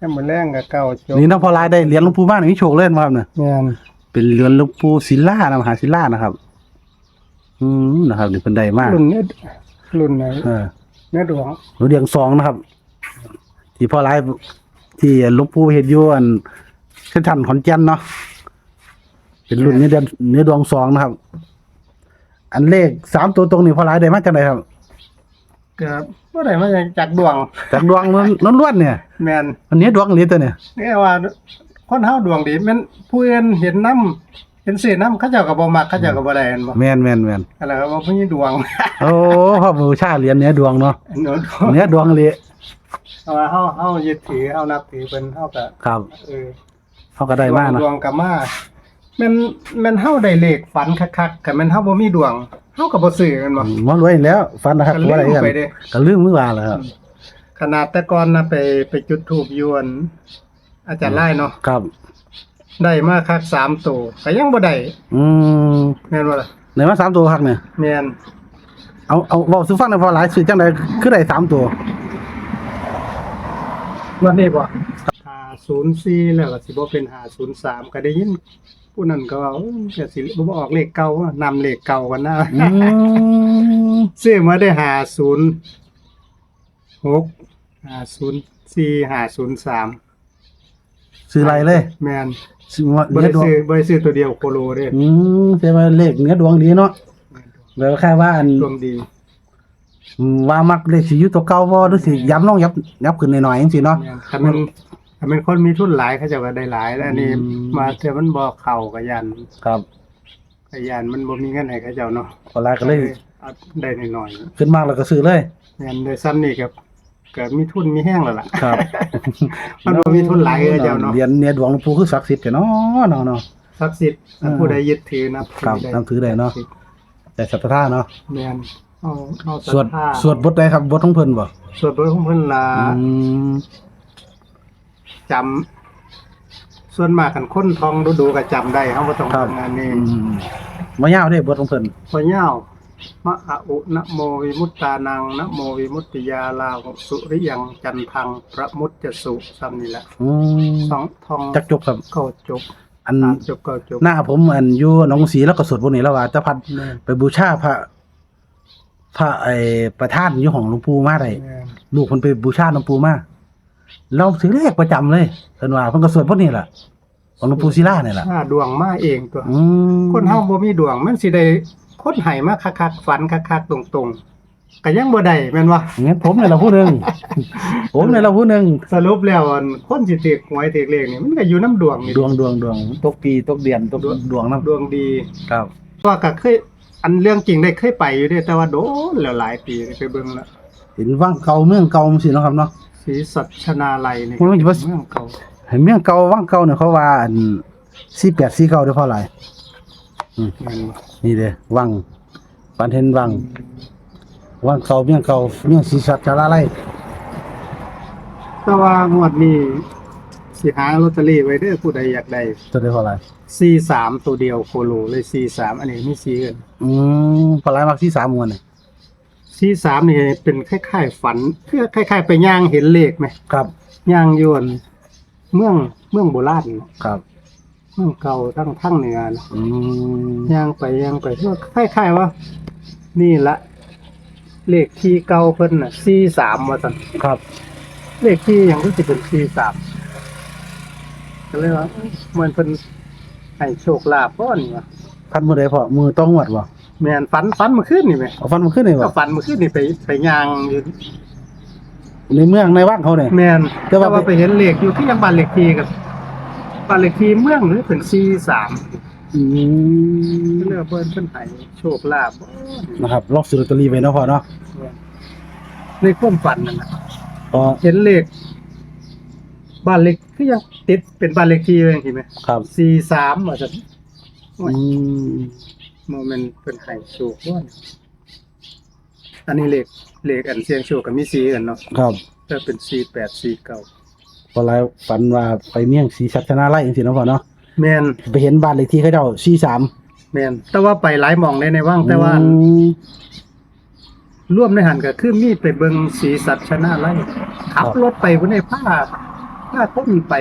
ยามมื้อแรงก็เก่าจบนี่นะพอลายได้เหรียญหลวงปู่มานี่โชคเล่นมาครับเนี่ยแม่นเป็นเหรียญหลวงปู่ศิลานะมหาศิลานะครับ อืมนะครับนี่เป็นได้มากรุ่นนี้รุ่นไหนเออเนื้อดวงหนูเดียงสองนะครับ ที่พ่อร้ายที่หลวงปู่เฮ็ดอยู่อันเส้นทันขอนแก่นเนาะเป็นรุ่นเนื้อเดือนเนื้อดวงสองนะครับ อันเลขสามตัวตรงนี่พ่อร้ายได้มาจากไหนครับ ก็บ่ได้มาจากดวงจากดวงล้วนๆเนี่ย แม่นอันนี้ดวงเหรียญตัวเนี่ยนี่ว่าคนเฮาดวงดีแม่นผู้อื่นเห็นน้ำเห็นเสียน้ำเขาเจ้าก็บ่มักเขาเจ้าก็บ่ได้เห็นบ่แม่นแม่นแม่นอะไรว่าผู้นี้ดวง โอ้พ่อบูชาเหรียญเนื้อดวงเนาะเนื้อดวงเนื้อดวงเหรียญเอาว่าเฮาเฮายึดถือเฮานับถือเพิ่นเฮาก็ครับเออเขาก็ได้มากดเนาะวงก็มาแม่นแม่นเฮาได้เลขฝันคักๆก็แม่นเฮาบ่มีดวง เฮาก็บ่ซื้อแม่นบ่ หมอรวยแล้ว ฟันนะครับก็ลืมว่าอะไรกันไปเด้ ก็ลืมมือว่าแล้วครับขนาดแต่ก่อนนะไปไปจุดธูปอยวนอาจารย์ไล่เนาะครับได้มาคักสามตัวก็ยังบ่ได้อืมแม่นบ่ล่ะไหนมาสามตัวครับเนี่ยแม่นเอาเอาเว้าสู่ฟังหน่อยพอหลายสื่อจังไดคือได้สามตัววันนี้บ่ 504แล้วก็สิบ่เป็น503ก็ได้ยินผู้นั้นก็ว่าเอ้ยก็สิบ่ออกเลขเก่านำเลขเก่ากันนะอืมซื้อมาได้506 504 503ซื้อไรเลยแม่นซื้อมาบ่เนื้ได้อดวงซื้อบ่ได้ซื้อตัวเดียวโคโลเด้อืมใช่ไหมเลขเนื้อดวงดีเนาะแบบแค่ว่าอันดวงดีอืมว่ามักเลขสิอยู่ตัวเก่าบ่หรือสิย้ำลงยับยับขึ้นหน่อยๆจังซี่เนาะ แม่นถ้ามัน ถ้ามันคนมีทุนหลายเขาเจะก็ได้หลายแล้วอันนี้อืม มาเท่ามันบ่เข้ากับยันครับกับยันมันบ่มีเงินให้เขาเจ้าเนาะพอหลายก็เลยเอาได้หน่อยขึ้นมากแล้วก็ซื้อเลยๆแม่นได้ซ้ำนี่ก็ก็มีทุนมีแห้งแล้วล่ะ ครับมันบ่มีทุนหลายเขาเจ้าเนาะเหรียญเนื้อดวงหลวงปู่คือศักดิ์สิทธิ์เนาะเนาะเนาะศักดิ์สิทธิ์อืมผู้ใดยึดถือนับถืครับนับถือได้เนาะ แต่ศรัทธาเนาะแม่นเอาเอาศรัทสวดธาสวดบทใดครับบทของเพิ่นบ่สวดบทของเพิ่นล่ะอืม จำส่วนมากกันคนท่องดูๆก็จำได้เฮาบ่ต้องทำงานนี้อืมบ่ยาวเด้บทของเพิ่นพอยาวมะอะอุนะโมวิมุตตานังนะโมวิมุตติยาลาหสุริยังจันทังพระมุตจะสุซ้ำนี่แหละอืมสองทองจักจบครับก็จบอันสามจบก็จบหน้าผมอันอยู่หนองสีแล้วก็สวดบทนี้แล้วว่าจะพัดแม่นไปบูชาพระ พระไอ้ประธานอยู่ของหลวงปู่มาได้แม่นลูกเพิ่นไปบูชาหลวงปู่มา เราถือเลขประจำเลยเพิ่นว่าเพิ่นก็สวดบทนี้ล่ะของหลวงปู่ศิลาเนี่ยล่ะ ถ้าดวงมาเองตัว อืมคนเฮาบ่มีดวง มันสิได้คนให้มาคักๆฝันคักๆตรงๆก็ยังบ่ได้แม่นบ่งั้นผมเนี่ยละผู้หนึงผมเนี่ยละผู้หนึงสรุปแล้วอันคนสิถูกหวยถูกเลขนี่มันก็อยู่น้ำดวงนี่ดวงดวงดวงตกปีตกเดือนตกดวงนํดวงดีครับว่าก็เคยอันเรื่องจริงได้เคยไปอยู่เด้แต่ว่าโดนแล้วหลายปีไปเบิ่งแล้ว เห็นวังเก่าเมืองเก่าสิเนาะครับเนาะ ศรีสัชนาลัยนี่มันจะว่าเมืองเก่าเห็นเมืองเก่าวังเก่าเนี่ยเขาว่าอัน48 49ได้เพราะอะไรแม่นบ่นี่เด้วังปันเห็นวังวังเก่าเมืองเก่าเมืองศรีสัชนาลัยแต่ว่างวดนี้สิหาลอตเตอรี่ไว้เด้อผู้ใดอยากได้ตัวได้เพราะอะไร43ตัวเดียวโคโลเลย43อันนี้มี4เงินอืมเพราะอะไรมักที่3มวนนี่ 43นี่เป็นคล้ายๆฝันคือคล้าย ๆ ไปย่างเห็นเลขไหมครับย่างอยวนเมืองเมืองโบราณครับเมืองเก่าทั้งทั้งเหนือนะอืมย่างไปย่างไปก็คล้ายๆว่า นี่ละเลขที่เก่าเพิ่นน่ะ43ว่าซั่นครับ เลขที่ยังรู้สึกเป็นสี่สามก็เลยว่าเหมือนเป็นให้โชคลาภก้อนนี่วะพันมือใดพอมือต้องงวดบ่ แม่นฝันฝันเมื่อคืนนี่ไหมเอาฟันมาขึ้นนี่บ่ก็ฝันเมื่อคืนนี่ไปไปย่างอยู่ในเมืองในวังเขาเนี่ย แม่นแต่แต่ว่า ว่าไปเห็นเลขอยู่ที่ยังบ้านเลขที่กับบ้านเลขที่เมืองหรือเป็นสี่สามอืมก็เลยว่าเพิ่นเพิ่นให้โชคลาภนะครับลอกซื้อลอตเตอรี่ไว้เนาะพ่อเนาะในความฝันนั่นน่ะพอเห็นเลขบ้านเลขคือยังติดเป็นบ้านเลขที่เลยเห็นไหมครับสี่สามว่าจะอืม โมเมนต์เป็นไห้โชคว่าอันนี้เลขเลขอันเสียงโชคกับมีสีกันเนาะครับถ้าเป็นสี่แปดสี่เก้าพอแล้วฝันว่าไปเมียงศรีสัชนาลัยจังซี่เนาะพ่อเนาะแมนไปเห็นบ้านเลขที่เขาเจ้า43แมนแต่ว่าไปหลายหมองในในว่างแต่ว่าอืมร่วมในหันก็คือมีไปเบิงสีสัตว์ชนะไล่ขับรถไปบนในผ้าถ้าคนไป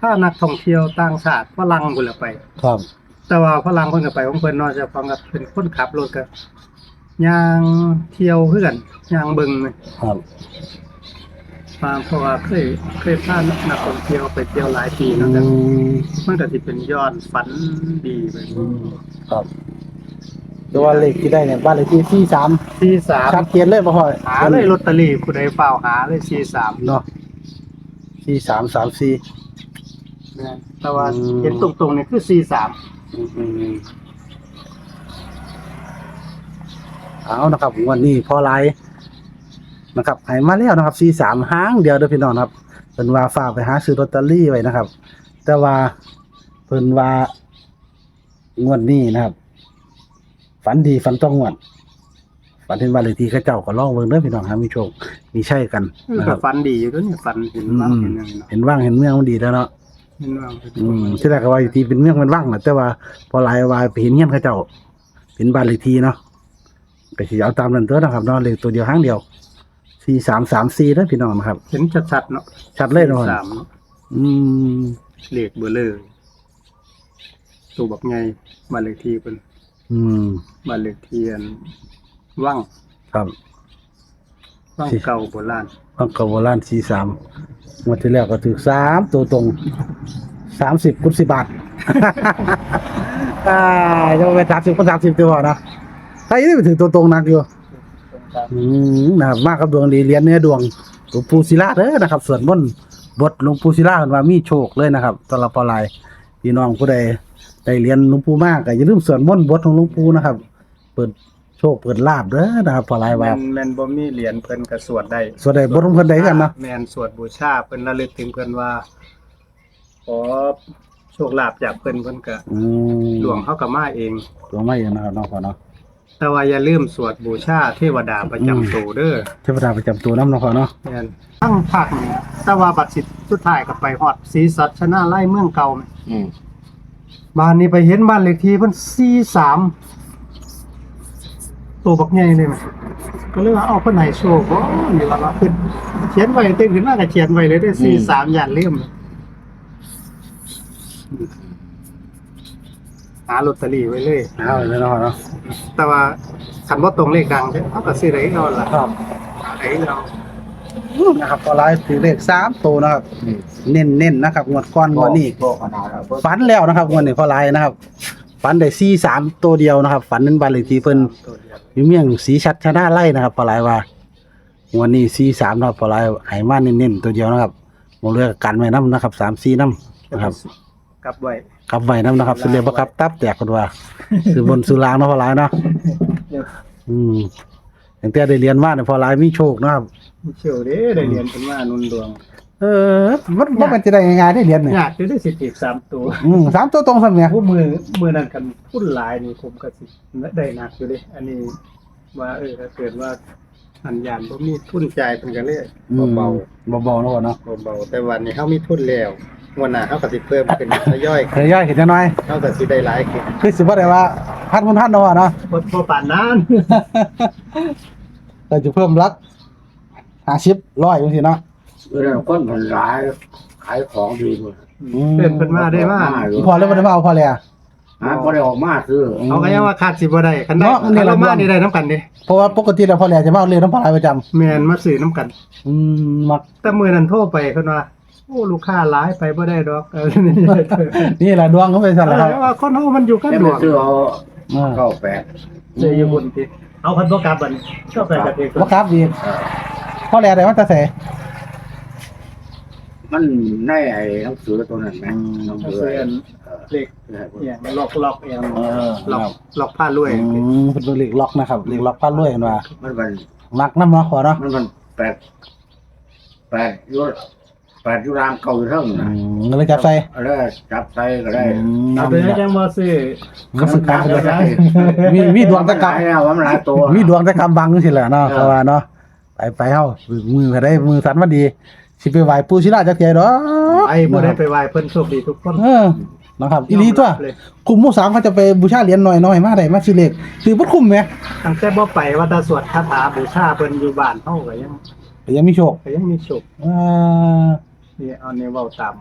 ถ้านักท่องเที่ยวต่างชาติฝรั่งพุ่นละไป ครับ แต่ว่าฝรั่งเพิ่นก็ไปของเพิ่นเนาะจะฟังกับเป็นคนขับรถก็ย่างเที่ยวคือกันย่างเบิ่งครับมาเพราะว่าเคยเคยพานักท่องเที่ยวไปเที่ยวหลายปีอืเนาะแต่มมันก็สิเป็นยอดฝันดีไปครับแต่ว่าเลขที่ได้เนี่ยบ้านเลขที่43ที่สามชัดเจนเลยบ่พ่อหาเลยลอตเตอรี่ผู้ใดเฝ้าหาเลยสี่สามเนาะ4334นะแต่ว่าอืมเห็นตรงๆนี่คือสี่สามอืม เอานะครับวันนี้พอไลฟ์นะครับให้มาแล้วนะครับสี่สามห้างเดียวเด้อพี่น้องนะครับเพิ่นว่าฝากไปหาซื้อลอตเตอรี่ไว้นะครับ แต่ว่าเพิ่นว่างวดนี้นะครับ ฝันดีฝันต้องงวดฝันเห็นว่าเลยทีเข้าเจ้าก็ลองเบิ่งเด้อพี่น้องหามีโชคมีใช่กันเออนะคก็รับฝันดีอยู่ตัวเนี่ยฝันเห็นว่าอืมเห็นอย่างนี้เนาะเห็นว่างเห็นเมืองมันดีแล้วเนาะ เห็นว่าเป็นอืมที่แรกก็ว่าอยู่ที่เป็นเมืองมันว่างนะแต่ว่า พอหลายว่าไปเห็นเงี้ยนเขาเจ้าเห็นบ้านเลขที่เนาะก็สิเอาตามนั้นตัวนะครับเนาะเลขตัวเดียวห้างเดียวสี่สามสามสี่เด้อพี่น้องนะครับ เห็นชัดๆเนาะชัดเลยเนาะสามเนาะอืมเลขเบอร์เลยตัวบักไงบ้านเลขที่เป็นอืม บ้านเลขที่อันว่างครับ ว่างเก่าโบราณบางกโบราณสี่สามงวดที่แล้วก็ถือสามตัวตรงสามสิบคูณสิบบาทอ่าจะไปสามสิบคูณสามสิบตัวนะใครที่ไปถือตัวตรงนักอยู่อืมนะครับมากกับดวงดีเรียนเนื้อดวงหลวงปู่ศิลาเด้อนะครับส่วนบนบทหลวงปู่ศิลาเพิ่นว่ามีโชคเลยนะครับตลอดปลายพี่น้องผู้ใดได้เรียนหลวงปู่มากก็อย่าลืมสวดมนบทของหลวงปู่นะครับ เปิด โชคเปิดลาบเด้อนะครับปลายแมว่า นแมนบ่มีเหรียญเพิ่นก็สวดได้สวดได้บทของเพิ่นได้กันเนาะ แมนสวดบูชาเพิ่นระลึกถึงเพิ่นว่าขอโชคลาภจากเพิ่นเพิ่นก็อืมหลวงเฮาก็มาเองตัวไม่อย่างนะครับเนาะพ่อเนาะแต่ว่าอย่าลืมสวดบูชาเทวดาประจำตัวเด้อเทวดาประจำตัวน้ำเนาะพ่อเนาะแม่นทั้งภาคนี้แต่ว่าบัตรสิทธิ์สุดท้ายก็ไปฮอดศรีสัชนาไล่เมืองเก่าแม่อืมบ้านนี้ไปเห็นบ้านเลขที่เพิ่น43 ตัวบักใหญ่เลยแม่ก็เลยว่าเอาเพิ่นให้โชคบ่นี่ว่าว่าเพิ่นเขียนไว้เต็มขึ้นมาก็เขียนไว้เลยเด้อ43อย่าลืมหาลอตเตอรี่ไว้เลยเอาเลยเนาะพ่อเนาะแต่ว่าคันบ่ตรงเลขดังเขาก็ซื้อได้เอาล่ะครับไอ้เรานะครับพอไลฟ์ถือเลขสามตัวนะครับ เน้นๆนะครับงวดก้อนงวดนี้ฝันแล้วนะครับวันนี้พอไลน์นะครับ ฝันได้ซีสามตัวเดียวนะครับ ฝันนั้นบ้านเลขที่เพิ่นตัวเดียวอยู่เมียงสีชัดชนะไล่นะครับพอไลน์ว่าวันนี้ซีสามนะครับพอไลน์ให้มาเน้นๆตัวเดียวนะครับหมดเรือกันไว้น้ำนะครับสามซีน้ำนะครับกลับไว้กลับไว้น้ำนะครับสุดเรียบครับ ตับแตกคนว่าคือบนสุรางเนาะพอไลน์เนาะอืมอย่างแต่ได้เรียนมาเนี่ยพอไลน์มีโชคนะครับเชี่ยวเด้ได้เรียนเป็นว่านุนดวง เออ มันมันเป็นจะได้ง่ายๆได้เรียนเนี่ยยากจะได้สิทธิ์สามตัวอืมสามตัวตรงสมัยผู้มือมือนั้นกันพุ่นหลายนี่ผมก็สิได้หนักอยู่เด้อันนี้ ว่าเออถ้าเกิดว่าอันยานบ่มีทุนจ่ายเพิ่นก็เลยเบาเบาเบาๆเนาะเนาะๆเบาๆแต่วันนี้เฮามีทุนแล้ววันหน้าเฮาก็สิเพิ่มขึ้นทยอยเคยย่อยเห็นจังน้อยเฮาก็สิได้หลายขึ้นคือสิบ่ได้ว่าพันคนพันเนาะเนาะบ่บ่ปานนั้นเราจะเพิ่มรักหาชิปร้อยจังซี่เนาะ เออคนมันหลายขายของดีหมดเพิ่นเพิ่นมาได้มาพอแล้วบ่ได้มาเอาพอเลยอะพอได้ออกมาซื้อเขาก็ยังว่าขาดสิบ่ได้คันได้เนาะนี่คันเราเรามาดวงนี่ได้น้ำกันเด้เพราะว่าปกติแล้วพอแล้วจะมาเอาเรียนน้ำพลายประจำแม่นมาซื้อน้ำกัน อืมมักแต่มื้อนั้นโทรไปเพิ่นว่าโอ้ลูกค้าหลายไปบ่ได้ดอกนี่แหละดวงเขาไปสั่นแล้วครับว่าคนเฮามันอยู่กันดวงเอาอ่าเก้าแปดเจออยู่บนติเอาพันบ่กลับบัดนี้ก็ไปกับเอกบ่ครับดีพอแล้วได้ว่าจะเส มันในไอ้หนังสือตัวนั้นไหมหนังเอาสือเสื้อไอ้อันเออเล็กเออเนี่ยล็อกล็อกเองเออล็อกล็อกผ้ารวยอืมเป็นเลขล็อกนะครับเลขล็อกป้าด้วยเห็นว่ามันเป็นมักน้ำเนาะขอเนาะมันเป็นแปดแปดยุแปดยุรามเก่าอยู่เท่าอืนั้นมก็เลยจับใส่แล้วจับใส่ก็ได้อืมเอาไปให้จังบ่ซื้อก็สึกการเลยนะมีมีดวงตะกับหลายแล้วว่ามันหลายตัวมีดวงแต่กำบังสิแหละเนาะเพราะว่าเนาะไปไปเฮามือก็ได้มือสันมาดี สิไปไหว้ปู่ศิลาจักเทียดอกไอ้บ่ได้ไปไหว้เพิ่นโชคดีทุกคนเออนะครับอีหลีตัวเลยกลุ่มหมู่สามเขาจะไปบูชาเหรียญหน่อยๆมาได้มาซื้อเลขถือบ่คุ้มแหมตั้งแต่บ่ไปว่าแต่สวดคาถาบูชาเพิ่นอยู่บ้านเฮาก็ยังแต่ยังมีโชคก็ยังมีโชคอ่าเอาเนี่ยเว้าตาม